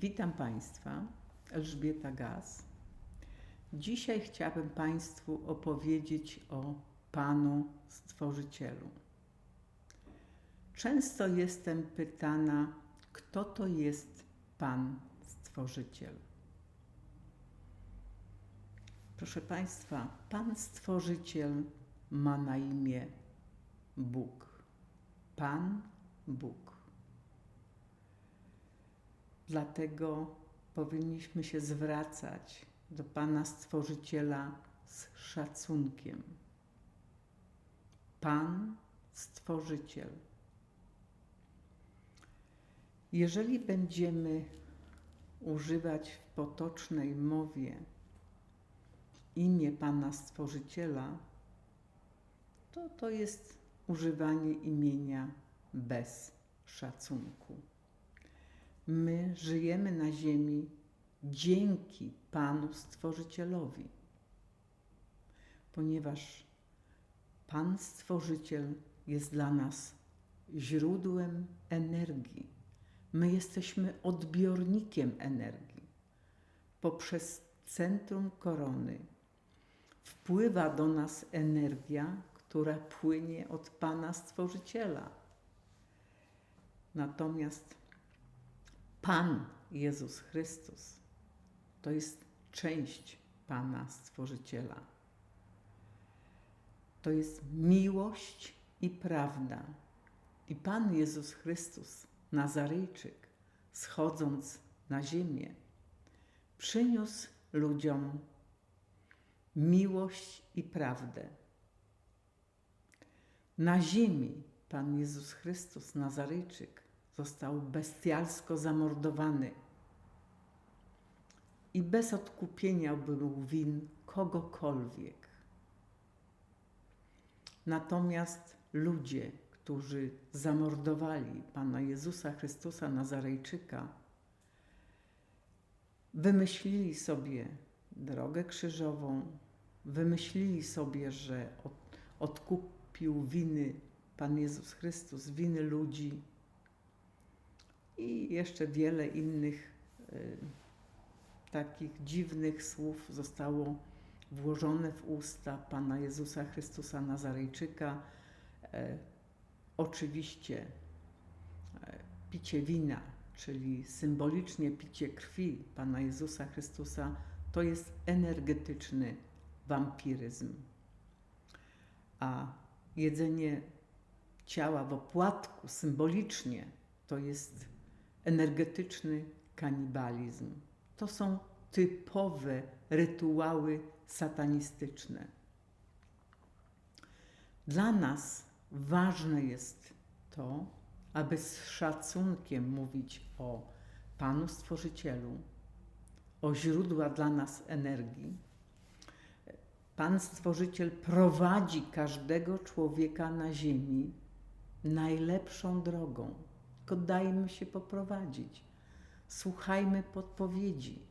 Witam Państwa, Elżbieta Gaz. Dzisiaj chciałabym Państwu opowiedzieć o Panu Stworzycielu. Często jestem pytana, kto to jest Pan Stworzyciel. Proszę Państwa, Pan Stworzyciel ma na imię Bóg. Pan Bóg. Dlatego powinniśmy się zwracać do Pana Stworzyciela z szacunkiem. Pan Stworzyciel. Jeżeli będziemy używać w potocznej mowie imię Pana Stworzyciela, to to jest używanie imienia bez szacunku. My żyjemy na ziemi dzięki Panu Stworzycielowi, ponieważ Pan Stworzyciel jest dla nas źródłem energii. My jesteśmy odbiornikiem energii. Poprzez centrum korony wpływa do nas energia, która płynie od Pana Stworzyciela. Natomiast Pan Jezus Chrystus to jest część Pana Stworzyciela. To jest miłość i prawda. I Pan Jezus Chrystus, Nazaryjczyk, schodząc na ziemię, przyniósł ludziom miłość i prawdę. Na ziemi Pan Jezus Chrystus, Nazaryjczyk, został bestialsko zamordowany i bez odkupienia był win kogokolwiek. Natomiast ludzie, którzy zamordowali Pana Jezusa Chrystusa Nazarejczyka, wymyślili sobie drogę krzyżową, wymyślili sobie, że od, odkupił winy Pan Jezus Chrystus, winy ludzi i jeszcze wiele innych y, takich dziwnych słów zostało włożone w usta Pana Jezusa Chrystusa Nazarejczyka. E, oczywiście e, picie wina, czyli symbolicznie picie krwi Pana Jezusa Chrystusa, to jest energetyczny wampiryzm. A jedzenie ciała w opłatku symbolicznie to jest energetyczny kanibalizm. To są typowe rytuały satanistyczne. Dla nas ważne jest to, aby z szacunkiem mówić o Panu Stworzycielu, o źródła dla nas energii. Pan Stworzyciel prowadzi każdego człowieka na ziemi najlepszą drogą, tylko dajmy się poprowadzić. Słuchajmy podpowiedzi.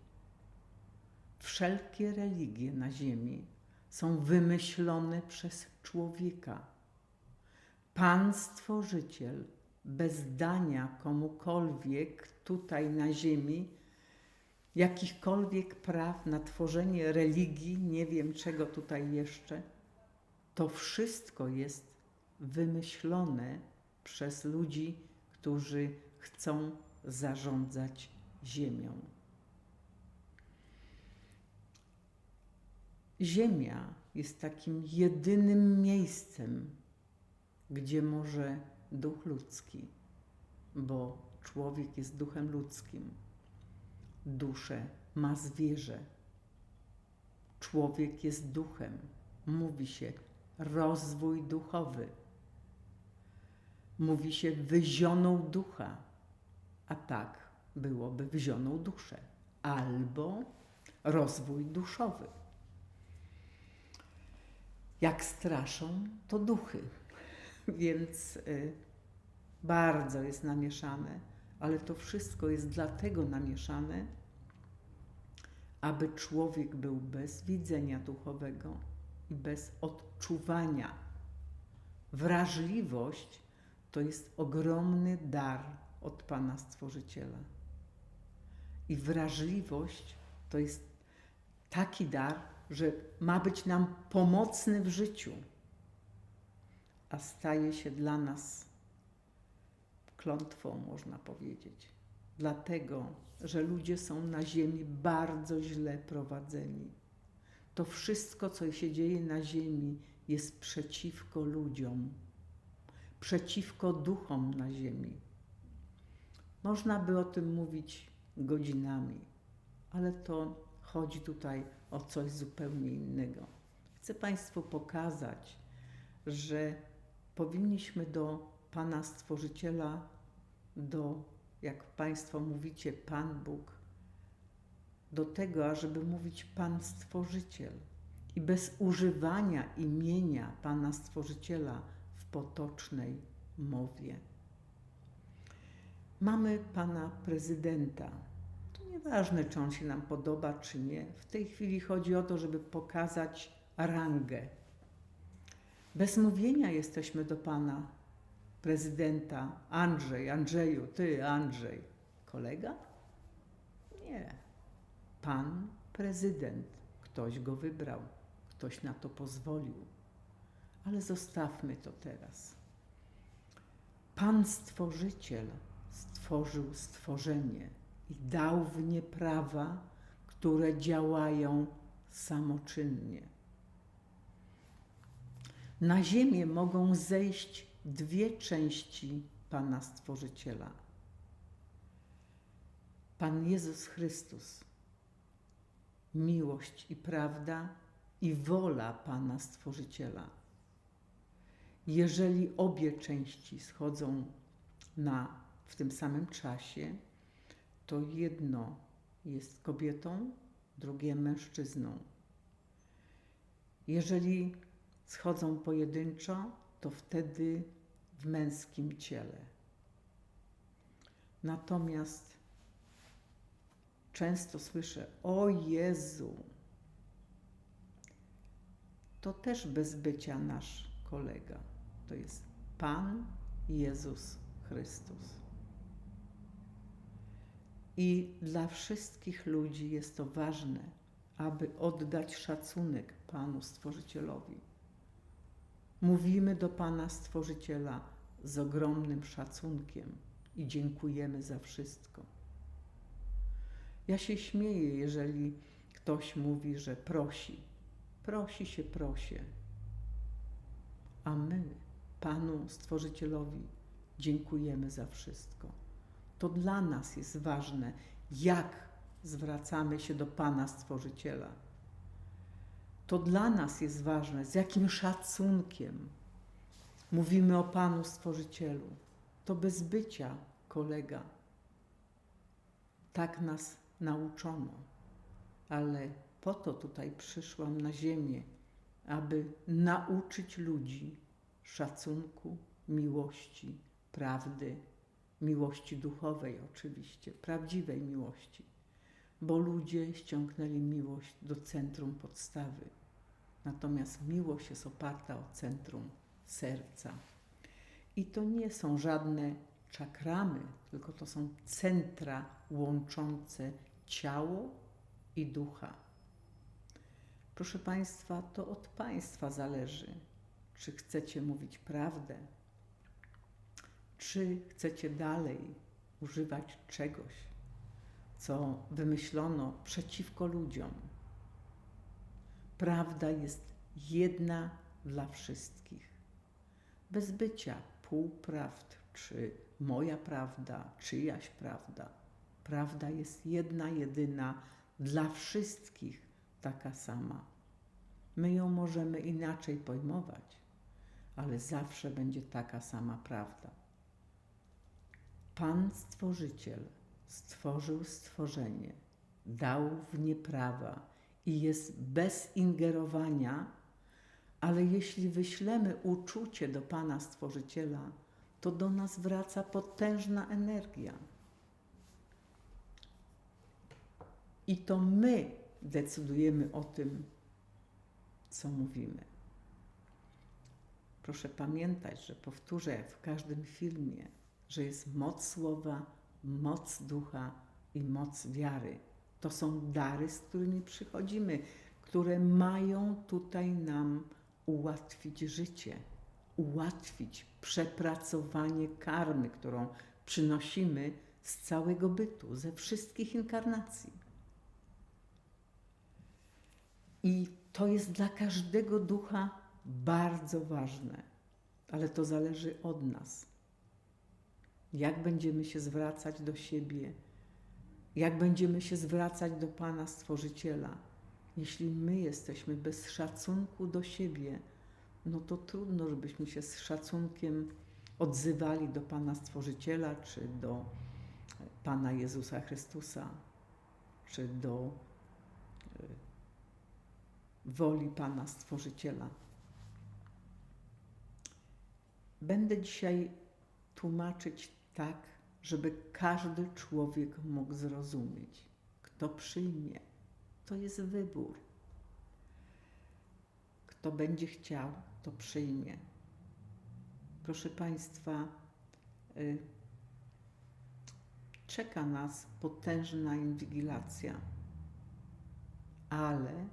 Wszelkie religie na ziemi są wymyślone przez człowieka. Pan Stworzyciel bez dania komukolwiek tutaj na ziemi jakichkolwiek praw na tworzenie religii, nie wiem czego tutaj jeszcze, to wszystko jest wymyślone przez ludzi, którzy chcą zarządzać ziemią. Ziemia jest takim jedynym miejscem, gdzie może duch ludzki, bo człowiek jest duchem ludzkim, duszę ma zwierzę, człowiek jest duchem, mówi się rozwój duchowy, mówi się wyzioną ducha a tak byłoby wzioną duszę, albo rozwój duszowy. Jak straszą, to duchy, więc y, bardzo jest namieszane, ale to wszystko jest dlatego namieszane, aby człowiek był bez widzenia duchowego i bez odczuwania. Wrażliwość to jest ogromny dar od Pana Stworzyciela. I wrażliwość to jest taki dar, że ma być nam pomocny w życiu, a staje się dla nas klątwą, można powiedzieć. Dlatego, że ludzie są na ziemi bardzo źle prowadzeni. To wszystko, co się dzieje na ziemi, jest przeciwko ludziom, przeciwko duchom na ziemi. Można by o tym mówić godzinami, ale to chodzi tutaj o coś zupełnie innego. Chcę Państwu pokazać, że powinniśmy do Pana Stworzyciela, do, jak Państwo mówicie, Pan Bóg, do tego, ażeby mówić Pan Stworzyciel. I bez używania imienia Pana Stworzyciela potocznej mowie. Mamy Pana Prezydenta. To nieważne, czy on się nam podoba, czy nie. W tej chwili chodzi o to, żeby pokazać rangę. Bez mówienia jesteśmy do Pana Prezydenta. Andrzej, Andrzeju, Ty, Andrzej. Kolega? Nie. Pan Prezydent. Ktoś go wybrał. Ktoś na to pozwolił. Ale zostawmy to teraz. Pan Stworzyciel stworzył stworzenie i dał w nie prawa, które działają samoczynnie. Na ziemię mogą zejść dwie części Pana Stworzyciela. Pan Jezus Chrystus, miłość i prawda i wola Pana Stworzyciela. Jeżeli obie części schodzą na, w tym samym czasie, to jedno jest kobietą, drugie mężczyzną. Jeżeli schodzą pojedynczo, to wtedy w męskim ciele. Natomiast często słyszę: O Jezu, to też bez bycia nasz kolega. To jest Pan Jezus Chrystus. I dla wszystkich ludzi jest to ważne, aby oddać szacunek Panu Stworzycielowi. Mówimy do Pana Stworzyciela z ogromnym szacunkiem i dziękujemy za wszystko. Ja się śmieję, jeżeli ktoś mówi, że prosi. Prosi się, prosie. A my Panu Stworzycielowi dziękujemy za wszystko. To dla nas jest ważne, jak zwracamy się do Pana Stworzyciela. To dla nas jest ważne, z jakim szacunkiem mówimy o Panu Stworzycielu. To bez bycia, kolega. Tak nas nauczono, ale po to tutaj przyszłam na ziemię, aby nauczyć ludzi szacunku, miłości, prawdy, miłości duchowej oczywiście, prawdziwej miłości, bo ludzie ściągnęli miłość do centrum podstawy. Natomiast miłość jest oparta o centrum serca. I to nie są żadne czakramy, tylko to są centra łączące ciało i ducha. Proszę Państwa, to od Państwa zależy, czy chcecie mówić prawdę, czy chcecie dalej używać czegoś, co wymyślono przeciwko ludziom. Prawda jest jedna dla wszystkich. Bez bycia półprawd, czy moja prawda, czyjaś prawda. Prawda jest jedna, jedyna dla wszystkich taka sama. My ją możemy inaczej pojmować, ale zawsze będzie taka sama prawda. Pan Stworzyciel stworzył stworzenie, dał w nie prawa i jest bez ingerowania, ale jeśli wyślemy uczucie do Pana Stworzyciela, to do nas wraca potężna energia. I to my decydujemy o tym, co mówimy. Proszę pamiętać, że powtórzę w każdym filmie, że jest moc słowa, moc ducha, i moc wiary. To są dary, z którymi przychodzimy, które mają tutaj nam ułatwić życie, ułatwić przepracowanie karmy, którą przynosimy z całego bytu, ze wszystkich inkarnacji. I to jest dla każdego ducha bardzo ważne, ale to zależy od nas. Jak będziemy się zwracać do siebie, jak będziemy się zwracać do Pana Stworzyciela. Jeśli my jesteśmy bez szacunku do siebie, no to trudno, żebyśmy się z szacunkiem odzywali do Pana Stworzyciela, czy do Pana Jezusa Chrystusa, czy do y, woli Pana Stworzyciela. Będę dzisiaj tłumaczyć tak, żeby każdy człowiek mógł zrozumieć. Kto przyjmie, to jest wybór. Kto będzie chciał, to przyjmie. Proszę Państwa, y, czeka nas potężna inwigilacja, ale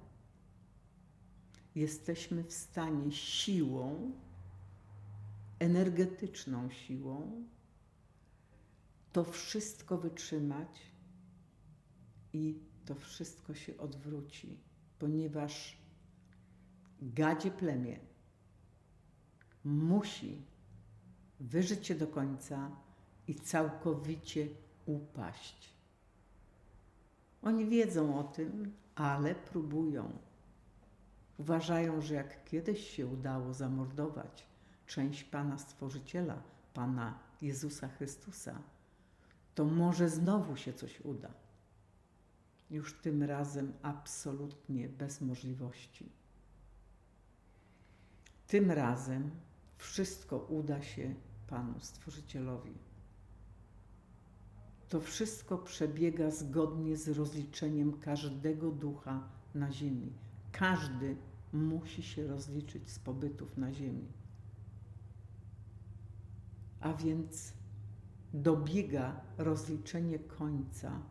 jesteśmy w stanie siłą, energetyczną siłą, to wszystko wytrzymać i to wszystko się odwróci, ponieważ gadzie plemię musi wyżyć się do końca i całkowicie upaść. Oni wiedzą o tym, ale próbują. Uważają, że jak kiedyś się udało zamordować część Pana Stworzyciela, Pana Jezusa Chrystusa, to może znowu się coś uda. Już tym razem absolutnie bez możliwości. Tym razem wszystko uda się Panu Stworzycielowi. To wszystko przebiega zgodnie z rozliczeniem każdego ducha na ziemi. Każdy musi się rozliczyć z pobytów na ziemi. A więc dobiega rozliczenie końca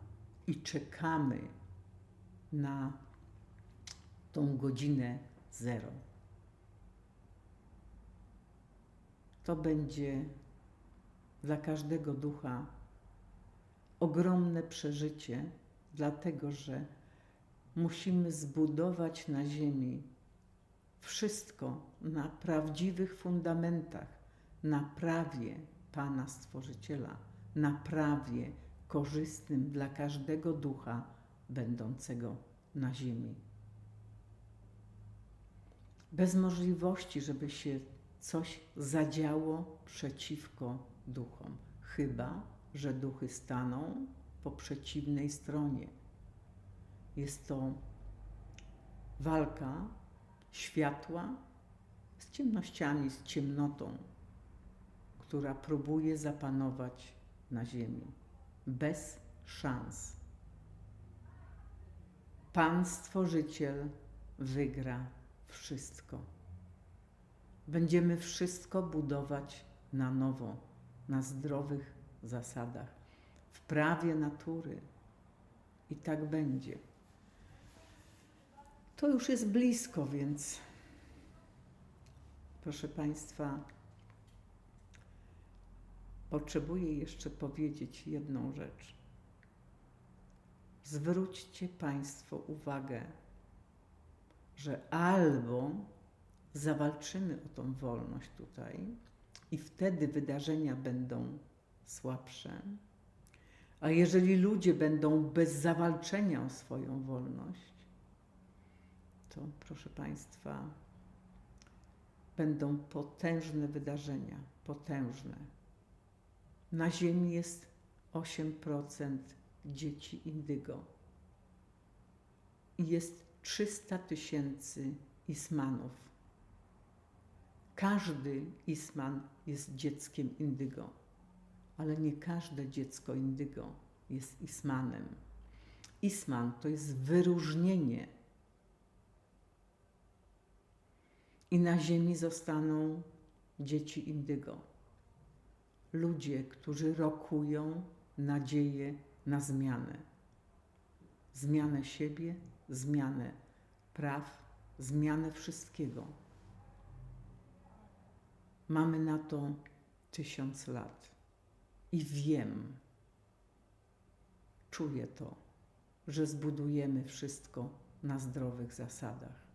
i czekamy na tą godzinę zero. To będzie dla każdego ducha ogromne przeżycie, dlatego że musimy zbudować na Ziemi wszystko na prawdziwych fundamentach, na prawie Pana Stworzyciela, na prawie korzystnym dla każdego ducha będącego na Ziemi. Bez możliwości, żeby się coś zadziało przeciwko duchom, chyba że duchy staną po przeciwnej stronie. Jest to walka światła z ciemnościami, z ciemnotą, która próbuje zapanować na Ziemi bez szans. Pan Stworzyciel wygra wszystko. Będziemy wszystko budować na nowo, na zdrowych zasadach, w prawie natury. I tak będzie. To już jest blisko, więc proszę Państwa, potrzebuję jeszcze powiedzieć jedną rzecz. Zwróćcie Państwo uwagę, że albo zawalczymy o tą wolność tutaj i wtedy wydarzenia będą słabsze, a jeżeli ludzie będą bez zawalczenia o swoją wolność, to proszę Państwa, będą potężne wydarzenia, potężne. Na Ziemi jest 8% dzieci indygo i jest 300 tysięcy Ismanów. Każdy Isman jest dzieckiem indygo, ale nie każde dziecko indygo jest Ismanem. Isman to jest wyróżnienie. I na ziemi zostaną dzieci indygo. Ludzie, którzy rokują nadzieję na zmianę. Zmianę siebie, zmianę praw, zmianę wszystkiego. Mamy na to tysiąc lat i wiem, czuję to, że zbudujemy wszystko na zdrowych zasadach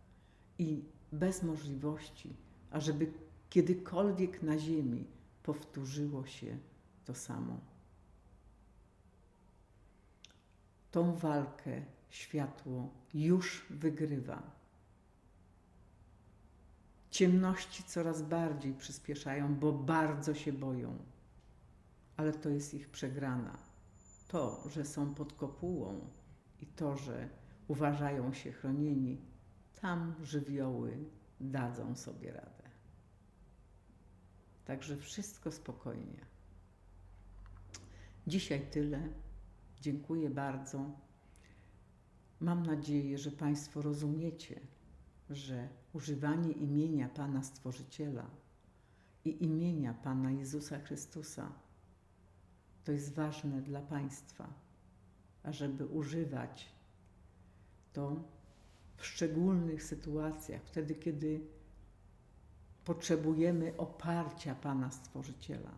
i bez możliwości, ażeby kiedykolwiek na Ziemi powtórzyło się to samo. Tą walkę światło już wygrywa. Ciemności coraz bardziej przyspieszają, bo bardzo się boją, ale to jest ich przegrana. To, że są pod kopułą i to, że uważają się chronieni, tam żywioły dadzą sobie radę. Także wszystko spokojnie. Dzisiaj tyle. Dziękuję bardzo. Mam nadzieję, że Państwo rozumiecie, że używanie imienia Pana Stworzyciela i imienia Pana Jezusa Chrystusa to jest ważne dla Państwa, ażeby używać to w szczególnych sytuacjach, wtedy, kiedy potrzebujemy oparcia Pana Stworzyciela.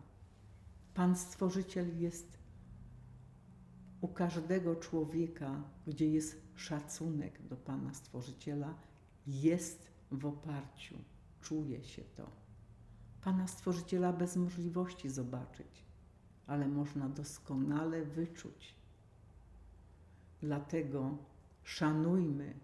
Pan Stworzyciel jest u każdego człowieka, gdzie jest szacunek do Pana Stworzyciela, jest w oparciu, czuje się to. Pana Stworzyciela bez możliwości zobaczyć, ale można doskonale wyczuć. Dlatego szanujmy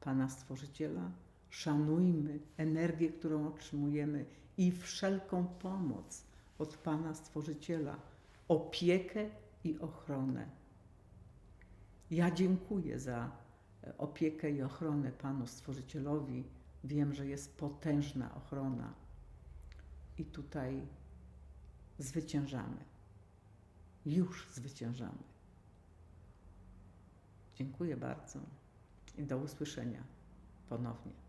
Pana Stworzyciela, szanujmy energię, którą otrzymujemy i wszelką pomoc od Pana Stworzyciela, opiekę i ochronę. Ja dziękuję za opiekę i ochronę Panu Stworzycielowi. Wiem, że jest potężna ochrona i tutaj zwyciężamy. Już zwyciężamy. Dziękuję bardzo i do usłyszenia ponownie.